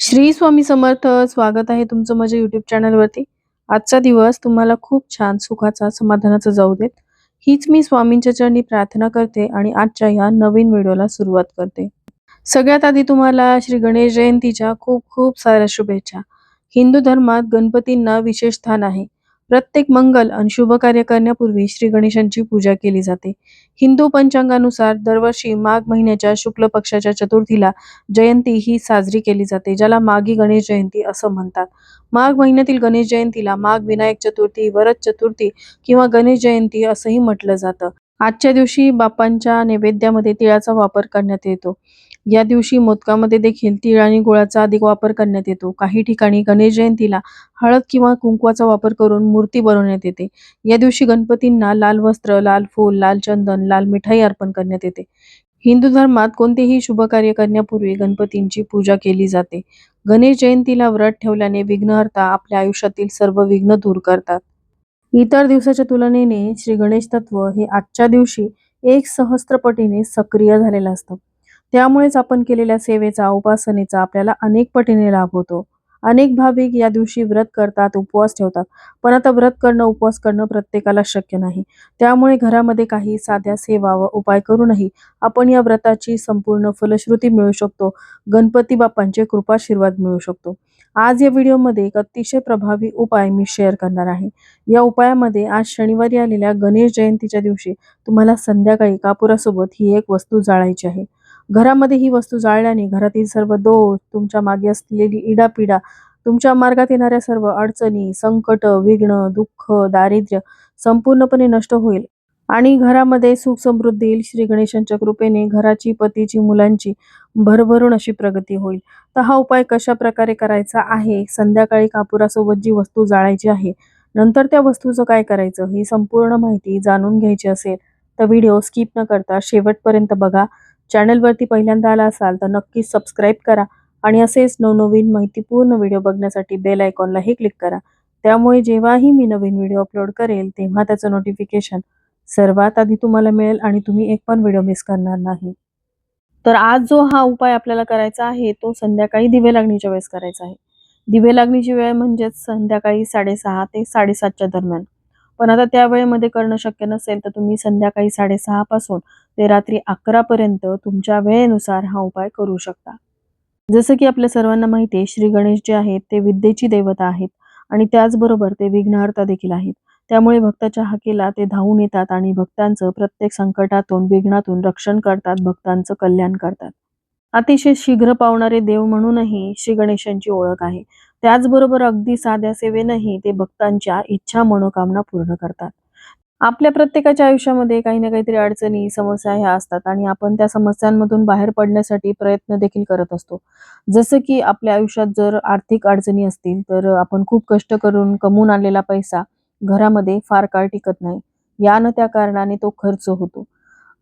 श्री स्वामी समर्थ स्वागत आहे तुमचं माझ्या युट्यूब चॅनलवरती आजचा दिवस तुम्हाला खूप छान सुखाचा समाधानाचा जाऊ देत. हीच मी स्वामींच्या चरणी प्रार्थना करते आणि आजच्या या नवीन व्हिडिओला सुरुवात करते. सगळ्यात आधी तुम्हाला श्री गणेश जयंतीच्या खूप खूप साऱ्या शुभेच्छा. हिंदू धर्मात गणपतींना विशेष स्थान आहे. प्रत्येक मंगल आणि शुभ कार्य करण्यापूर्वी श्री गणेशांची पूजा केली जाते. हिंदू पंचांगानुसार दरवर्षी माघ महिन्याच्या शुक्ल पक्षाच्या चतुर्थीला जयंती ही साजरी केली जाते ज्याला माघी गणेश जयंती असं म्हणतात. माघ महिन्यातील गणेश जयंतीला माघ विनायक चतुर्थी वरद चतुर्थी किंवा गणेश जयंती असंही म्हटलं जातं. आजच्या दिवशी बापांच्या नैवेद्यामध्ये तिळाचा वापर करण्यात येतो. या दिवशी मोदकामध्ये देखील तीळ आणि गुळाचा अधिक वापर करण्यात येतो. काही ठिकाणी गणेश जयंतीला हळद किंवा कुंकवाचा वापर करून मूर्ती बनवण्यात येते. या दिवशी गणपतींना लाल वस्त्र लाल फूल लाल चंदन लाल मिठाई अर्पण करण्यात येते. हिंदू धर्मात कोणतेही शुभ कार्य करण्यापूर्वी गणपतींची पूजा केली जाते. गणेश जयंतीला व्रत ठेवल्याने विघ्नहर्ता आपल्या आयुष्यातील सर्व विघ्न दूर करतात. इतर दिवसाच्या तुलनेने श्री गणेश तत्व हे आजच्या दिवशी एक सहस्त्रपटीने सक्रिय झालेलं असतं. त्यामुळेच आपण केलेल्या सेवेचा उपासनेचा आपल्याला अनेक पटीने लाभ होतो. अनेक भाविक या दिवशी व्रत करतात उपवास ठेवतात. पण आता व्रत करणं उपवास करणं प्रत्येकाला शक्य नाही. त्यामुळे घरामध्ये काही साध्या सेवा व उपाय करूनही आपण या व्रताची संपूर्ण फलश्रुती मिळू शकतो. गणपती बाप्पांचे कृपाशीर्वाद मिळू शकतो. आज या व्हिडिओमध्ये एक अतिशय प्रभावी उपाय मी शेअर करणार आहे. या उपायामध्ये आज शनिवारी आलेल्या गणेश जयंतीच्या दिवशी तुम्हाला संध्याकाळी कापुरासोबत ही एक वस्तू जाळायची आहे. घरामध्ये ही वस्तू जाळल्याने घरातील सर्व दोष तुमच्या मागे असलेली इडापिडा तुमच्या मार्गात येणाऱ्या सर्व अडचणी संकट विघ्न दुःख दारिद्र्य संपूर्णपणे नष्ट होईल. आणि घरामध्ये सुख समृद्धी येईल. श्री गणेशांच्या कृपेने घराची पतीची मुलांची भरभरून अशी प्रगती होईल. तर हा उपाय कशा प्रकारे करायचा आहे? संध्याकाळी कापुरासोबत जी वस्तू जाळायची आहे नंतर त्या वस्तूचं काय करायचं? ही संपूर्ण माहिती जाणून घ्यायची असेल तर व्हिडिओ स्किप न करता शेवटपर्यंत बघा. चॅनलवरती पहिल्यांदा आला असाल तर नक्कीच सबस्क्राईब करा आणि असेच नवनवीन माहितीपूर्ण व्हिडिओ बघण्यासाठी बेल आयकॉनलाही क्लिक करा. त्यामुळे जेव्हाही मी नवीन व्हिडिओ अपलोड करेल तेव्हा त्याचं नोटिफिकेशन सर्वात आधी तुम्हाला मिळेल आणि तुम्ही एक पण व्हिडिओ मिस करणार नाही. तर आज जो हा उपाय आपल्याला करायचा आहे तो संध्याकाळी दिवे लागणीच्या वेळेस करायचा आहे. दिवे लागणीची वेळ म्हणजेच संध्याकाळी साडेसहा ते साडेसातच्या दरम्यान. पण आता त्या वेळेमध्ये करणं शक्य नसेल तर तुम्ही संध्याकाळी साडेसहा पासून ते रात्री अकरा पर्यंत तुमच्या वेळेनुसार हा उपाय करू शकता. जसं की आपल्या सर्वांना माहिती आहे श्री गणेश जे आहेत ते विद्येची देवता आहेत. आणि त्याचबरोबर ते विघ्नहर्ता देखील आहेत. त्यामुळे भक्ताच्या हाकेला ते धावून येतात आणि भक्तांचं प्रत्येक संकटातून विघ्नातून रक्षण करतात भक्तांचं कल्याण करतात. अतिशय शीघ्र पावणारे देव म्हणूनही श्री गणेशांची ओळख आहे. त्याचबरोबर अगदी साध्या सेवेनंही ते भक्तांच्या इच्छा मनोकामना पूर्ण करतात. आपल्या प्रत्येकाच्या आयुष्यामध्ये काही ना काहीतरी अडचणी समस्या ह्या असतात आणि आपण त्या समस्यांमधून बाहेर पडण्यासाठी प्रयत्न देखील करत असतो. जसं की आपल्या आयुष्यात जर आर्थिक अडचणी असतील तर आपण खूप कष्ट करून कमवून आणलेला पैसा घरामध्ये फार काळ टिकत नाही. या न त्या कारणाने तो खर्च होतो.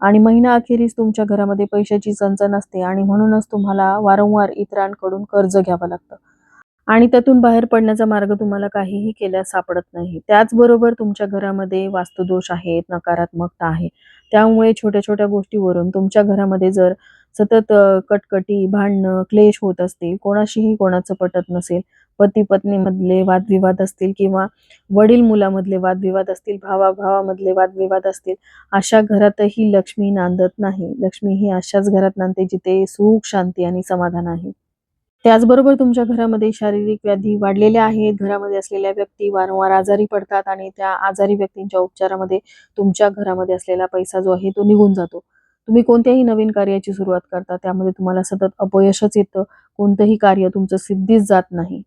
आणि महिना अखेरीस तुमच्या घरामध्ये पैशाची चणचण असते आणि म्हणूनच तुम्हाला वारंवार इतरांकडून कर्ज घ्यावं लागतं. आणि त्यातून बाहेर पडण्याचा मार्ग तुम्हाला काहीही केल्यास सापडत नाही. त्याचबरोबर तुमच्या घरामध्ये वास्तुदोष आहेत नकारात्मकता आहे. त्यामुळे छोट्या छोट्या गोष्टीवरून तुमच्या घरामध्ये जर सतत कटकटी भांडणं क्लेश होत असतील कोणाशीही कोणाचं पटत नसेल पती पत्नीमधले वादविवाद असतील किंवा वडील मुलामधले वादविवाद असतील भावाभावामधले वादविवाद असतील अशा घरातही लक्ष्मी नांदत नाही. लक्ष्मी ही अशाच घरात नांदते जिथे सुख शांती आणि समाधान आहे. त्याचबरोबर तुमच्या घरामध्ये शारीरिक व्याधी वाढलेल्या आहेत. घरामध्ये असलेल्या व्यक्ती वारंवार आजारी पडतात आणि त्या आजारी व्यक्तींच्या उपचारामध्ये तुमच्या घरामध्ये असलेला पैसा जो आहे तो निघून जातो. तुम्ही कोणत्याही नवीन कार्याची सुरुवात करता त्यामध्ये तुम्हाला सतत अपयशच येतं. कोणतंही कार्य तुमचं सिद्धीच जात नाही.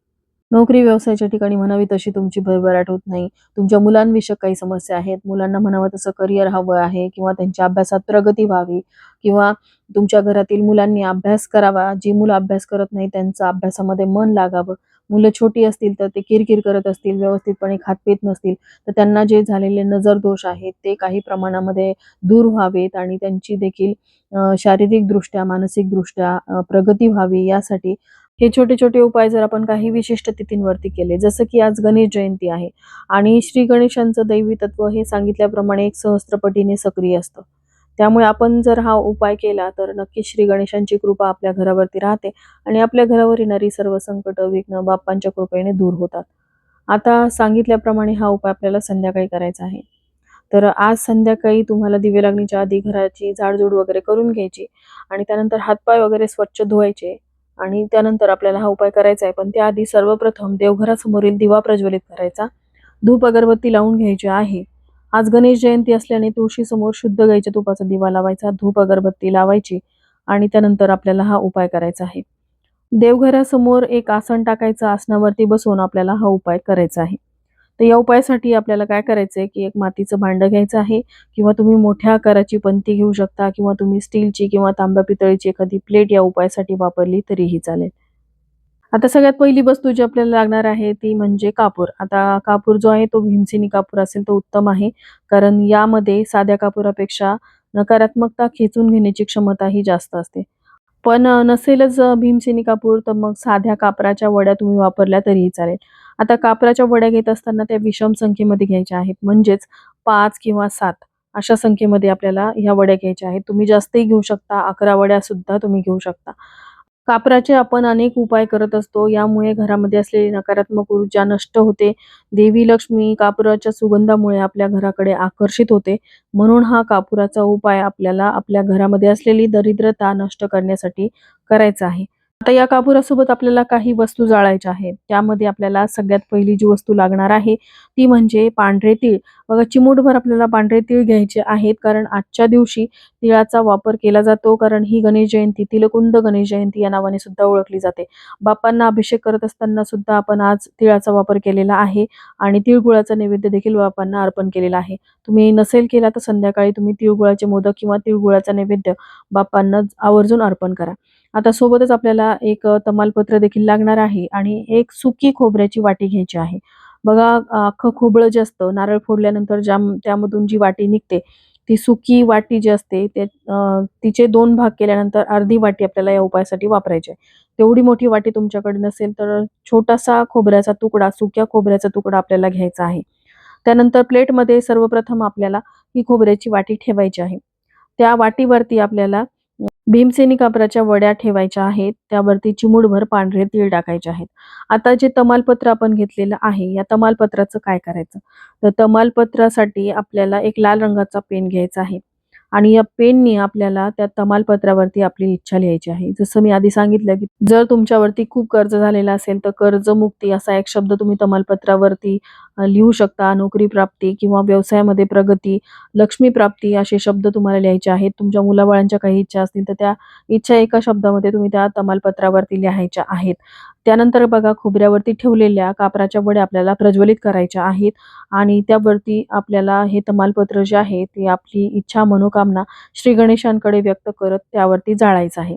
नोकरी व्यवसायाच्या ठिकाणी म्हणावी तशी तुमची भरभराट होत नाही. तुमच्या मुलांविषयक काही समस्या आहेत. मुलांना म्हणावं तसं करिअर हवं आहे किंवा त्यांच्या अभ्यासात प्रगती व्हावी किंवा तुमच्या घरातील मुलांनी अभ्यास करावा. जी मुलं अभ्यास करत नाही त्यांचं अभ्यासामध्ये मन लागावं. मुलं छोटी असतील तर ते किरकिर करत असतील व्यवस्थितपणे खातपीत नसतील तर त्यांना जे झालेले नजर दोष आहेत ते काही प्रमाणामध्ये दूर व्हावेत आणि त्यांची देखील शारीरिकदृष्ट्या मानसिकदृष्ट्या प्रगती व्हावी यासाठी हे छोटे छोटे उपाय जर आपण काही विशिष्ट तिथींवरती केले जसं की आज गणेश जयंती आहे आणि श्री गणेशांचं दैवी तत्व हे सांगितल्याप्रमाणे एक सहस्त्रपटीने सक्रिय असतं. त्यामुळे आपण जर हा उपाय केला तर नक्की श्री गणेशांची कृपा आपल्या घरावरती राहते आणि आपल्या घरावर येणारी सर्व संकट विघ्न बाप्पांच्या कृपेने दूर होतात. आता सांगितल्याप्रमाणे हा उपाय आपल्याला संध्याकाळी करायचा आहे. तर आज संध्याकाळी तुम्हाला दिवे लागणीच्या आधी घराची झाडझूड वगैरे करून घ्यायची आणि त्यानंतर हातपाय वगैरे स्वच्छ धुवायचे. आणि त्यानंतर आपल्याला हा उपाय करायचा आहे. पण त्याआधी सर्वप्रथम देवघरासमोरील दिवा प्रज्वलित करायचा. धूप अगरबत्ती लावून घ्यायची आहे. आज गणेश जयंती असल्याने तुळशीसमोर शुद्ध गाईच्या तुपाचा दिवा लावायचा धूप अगरबत्ती लावायची आणि त्यानंतर आपल्याला हा उपाय करायचा आहे. देवघरासमोर एक आसन टाकायचं आसनावरती बसून आपल्याला हा उपाय करायचा आहे. तर या उपायासाठी आपल्याला काय करायचंय की एक मातीचं भांडं घ्यायचं आहे किंवा तुम्ही मोठ्या आकाराची पंती घेऊ शकता किंवा तुम्ही स्टीलची किंवा तांब्या पितळीची एखादी प्लेट या उपायासाठी वापरली तरीही चालेल. आता सगळ्यात पहिली वस्तू जी आपल्याला लागणार आहे ती म्हणजे कापूर. आता कापूर जो आहे तो भीमसेनी कापूर असेल तो उत्तम आहे. कारण यामध्ये साध्या कापुरापेक्षा नकारात्मकता खेचून घेण्याची क्षमता ही जास्त असते. पण नसेलच भीमसेनी कापूर तर मग साध्या कापराच्या वड्या तुम्ही वापरल्या तरीही चालेल. आता कापराच्या वड्या घेत असताना त्या विषम संख्येमध्ये घ्यायच्या आहेत. म्हणजेच पाच किंवा सात अशा संख्येमध्ये आपल्याला ह्या वड्या घ्यायच्या आहेत. तुम्ही जास्तही घेऊ शकता अकरा वड्या सुद्धा तुम्ही घेऊ शकता. कापराचे आपण अनेक उपाय करत असतो. यामुळे घरामध्ये असलेली नकारात्मक ऊर्जा नष्ट होते. देवी लक्ष्मी कापुराच्या सुगंधामुळे आपल्या घराकडे आकर्षित होते. म्हणून हा कापुराचा उपाय आपल्याला आपल्या घरामध्ये असलेली दरिद्रता नष्ट करण्यासाठी करायचा आहे. आता या कापुरासोबत आपल्याला काही वस्तू जाळायच्या आहेत. त्यामध्ये आपल्याला सगळ्यात पहिली जी वस्तू लागणार आहे ती म्हणजे पांढरे तीळ. बघा चिमूटभर आपल्याला पांढरे तीळ घ्यायचे आहेत कारण आजच्या दिवशी तिळाचा वापर केला जातो कारण ही गणेश जयंती तिलकुंद गणेश जयंती या नावाने सुद्धा ओळखली जाते. बाप्पांना अभिषेक करत असताना सुद्धा आपण आज तिळाचा वापर केलेला आहे आणि तिळगुळाचा नैवेद्य देखील बाप्पांना अर्पण केलेला आहे. तुम्ही नसेल केला तर संध्याकाळी तुम्ही तिळगुळाचे मोदक किंवा तिळगुळाचा नैवेद्य बाप्पांना आवर्जून अर्पण करा. आता सोबतच आपल्याला एक तमालपत्र देखील लागणार आहे आणि एक सुकी खोबऱ्याची वाटी घ्यायची आहे. बघा अख्खं खोबळं जे असतं नारळ फोडल्यानंतर ज्या त्यामधून जी वाटी निघते ती सुकी वाटी जी असते ते अ, तिचे दोन भाग केल्यानंतर अर्धी वाटी आपल्याला या उपायासाठी वापरायची आहे. तेवढी मोठी वाटी तुमच्याकडे नसेल तर छोटासा खोबऱ्याचा तुकडा सुक्या खोबऱ्याचा तुकडा आपल्याला घ्यायचा आहे. त्यानंतर प्लेटमध्ये सर्वप्रथम आपल्याला ही खोबऱ्याची वाटी ठेवायची आहे. त्या वाटीवरती आपल्याला भीमसेनी कापराच्या वड्या ठेवायच्या आहेत. त्यावरती चिमूडभर पांढरे तीळ टाकायचे आहेत. आता जे तमालपत्र आपण घेतलेलं आहे या तमालपत्राचं काय करायचं? तर तमालपत्रासाठी आपल्याला एक लाल रंगाचा पेन घ्यायचा आहे. आणि या पेनने आपल्याला त्या तमालपत्रावरती आपली इच्छा लिहायची आहे. जसं मी आधी सांगितलं की जर तुमच्यावरती खूप कर्ज झालेला असेल तर कर्जमुक्ती असा एक शब्द तुम्ही तमालपत्रावरती लिहू शकता नोकरी प्राप्ती किंवा व्यवसायामध्ये प्रगती लक्ष्मी प्राप्ती असे शब्द तुम्हाला लिहायचे आहेत. तुमच्या मुलाबाळांच्या काही इच्छा असतील तर त्या इच्छा एका शब्दामध्ये तुम्ही त्या तमालपत्रावरती लिहायच्या आहेत. त्यानंतर बघा खोबऱ्यावरती ठेवलेल्या कापराच्या वड्या आपल्याला प्रज्वलित करायच्या आहेत आणि त्यावरती आपल्याला हे तमालपत्र जे आहे ते आपली इच्छा मनोकामना श्री गणेशांकडे व्यक्त करत त्यावरती जाळायचं आहे.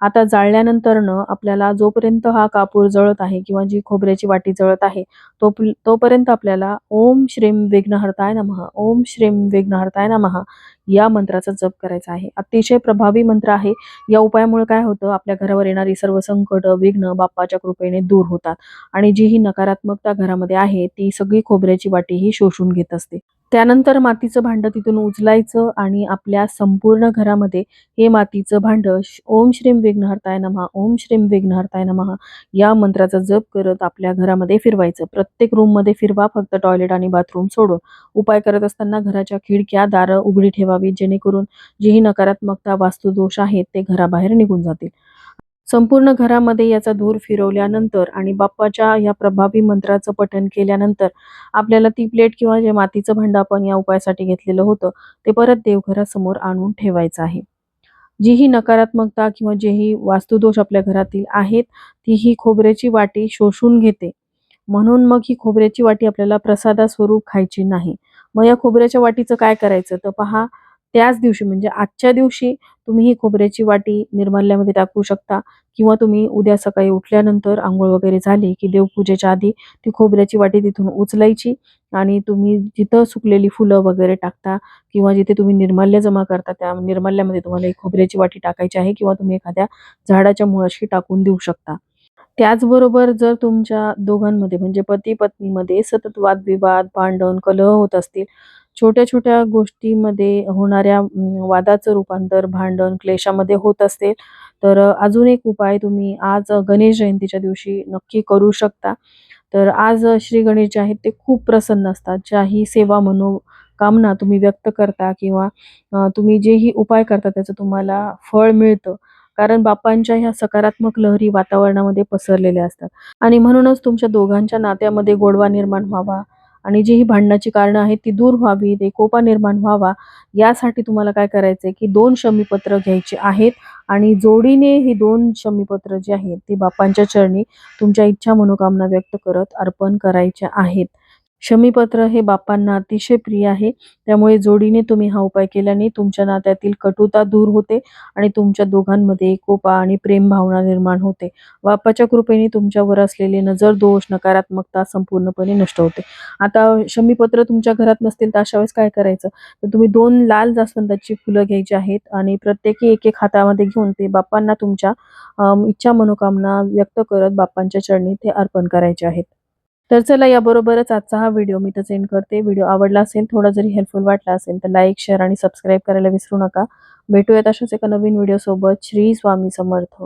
आता जाळल्यानंतरनं आपल्याला जोपर्यंत हा कापूर जळत आहे किंवा जी खोबऱ्याची वाटी जळत आहे तो तोपर्यंत आपल्याला ओम श्रीम विघ्नहर्ताय नमः ओम श्रीम विघ्नहर्ताय नमः या मंत्राचा जप करायचा आहे. अतिशय प्रभावी मंत्र आहे. या उपायामुळे काय होतं आपल्या घरावर येणारी सर्व संकट विघ्न बाप्पाच्या कृपेने दूर होतात आणि जी ही नकारात्मकता घरामध्ये आहे ती सगळी खोबऱ्याची वाटी ही शोषून घेत असते. त्यानंतर मातीचं भांडं तिथून उचलायचं आणि आपल्या संपूर्ण घरामध्ये हे मातीचं भांडं ओम श्रीम विघ्नहर्ताय नमहा ओम श्रीम विघ्नहर्ताय नमहा या मंत्राचा जप करत आपल्या घरामध्ये फिरवायचं. प्रत्येक रूममध्ये फिरवा फक्त टॉयलेट आणि बाथरूम सोडून. उपाय करत असताना घराच्या खिडक्या दारं उघडी ठेवावी जेणेकरून जीही नकारात्मकता वास्तुदोष आहेत ते घराबाहेर निघून जातील. संपूर्ण घरामध्ये याचा धूर फिरवल्यानंतर आणि बाप्पाच्या या प्रभावी मंत्राचं पठण केल्यानंतर आपल्याला ती प्लेट किंवा जे मातीचं भांडं आपण या उपायासाठी घेतलेलं होतं ते परत देवघरासमोर आणून ठेवायचं आहे. जी ही नकारात्मकता किंवा जेही वास्तुदोष आपल्या घरातील आहेत ती ही खोबऱ्याची वाटी शोषून घेते. म्हणून मग ही खोबऱ्याची वाटी आपल्याला प्रसादा स्वरूप खायची नाही. मग या खोबऱ्याच्या वाटीचं काय करायचं? तर पहा त्याच दिवशी म्हणजे आजच्या दिवशी तुम्ही ही खोबऱ्याची वाटी निर्माल्यामध्ये टाकू शकता किंवा तुम्ही उद्या सकाळी उठल्यानंतर आंघोळ वगैरे झाली की देवपूजेच्या आधी ती खोबऱ्याची वाटी तिथून उचलायची आणि तुम्ही जिथं सुकलेली फुलं वगैरे टाकता किंवा जिथे तुम्ही निर्माल्य जमा करता त्या निर्माल्यामध्ये तुम्हाला एक खोबऱ्याची वाटी टाकायची आहे किंवा तुम्ही एखाद्या झाडाच्या मुळाशी टाकून देऊ शकता. त्याचबरोबर जर तुमच्या दोघांमध्ये म्हणजे पती पत्नीमध्ये सतत वादविवाद भांडण कलह होत असतील छोट्या-छोट्या गोष्टीमध्ये होणाऱ्या वादाचं रूपांतर भांडण, क्लेशामध्ये होत असेल तर अजून एक उपाय तुम्ही आज गणेश जयंतीच्या दिवशी नक्की करू शकता. तर आज श्री गणेश जे आहेत ते खूप प्रसन्न असतात. ज्याही सेवा मनोकामना तुम्ही व्यक्त करता किंवा तुम्ही जेही उपाय करता त्याचं तुम्हाला फळ मिळतं. कारण बाप्पांच्या ह्या सकारात्मक लहरी वातावरणामध्ये पसरलेल्या असतात आणि म्हणूनच तुमच्या दोघांच्या नात्यामध्ये गोडवा निर्माण व्हावा आणि जी ही भांडणाची कारणं आहेत ती दूर व्हावीत, एकोपा निर्माण व्हावा, यासाठी तुम्हाला काय करायचंय की दोन शमीपत्र घ्यायची आहेत आणि जोडीने ही दोन शमीपत्र जी आहेत ती बाप्पांच्या चरणी तुमच्या इच्छा मनोकामना व्यक्त करत अर्पण करायच्या आहेत. शमीपत्र हे बाप्पांना अतिशय प्रिय आहे. त्यामुळे जोडीने तुम्ही हा उपाय केल्याने तुमच्या नात्यातील कटुता दूर होते आणि तुमच्या दोघांमध्ये एकोपा आणि प्रेम भावना निर्माण होते. बाप्पाच्या कृपेने तुमच्यावर असलेले नजर दोष, नकारात्मकता संपूर्णपणे नष्ट होते. आता शमीपत्र तुमच्या घरात नसतील तर अशा वेळेस काय करायचं? तर तुम्ही दोन लाल जास्वंदाची फुलं घ्यायची आहेत आणि प्रत्येकी एक-एक हातामध्ये घेऊन ते बाप्पांना तुमच्या इच्छा मनोकामना व्यक्त करत बाप्पांच्या चरणी ते अर्पण करायचे आहेत. तर चला याबरोबरच आजचा हा व्हिडिओ मी तर एंड करते. व्हिडिओ आवडला असेल, थोडा जरी हेल्पफुल वाटला असेल तर लाईक, शेअर आणि सबस्क्राईब करायला विसरू नका. भेटूयात अशाच एका नवीन व्हिडिओसोबत. श्री स्वामी समर्थ.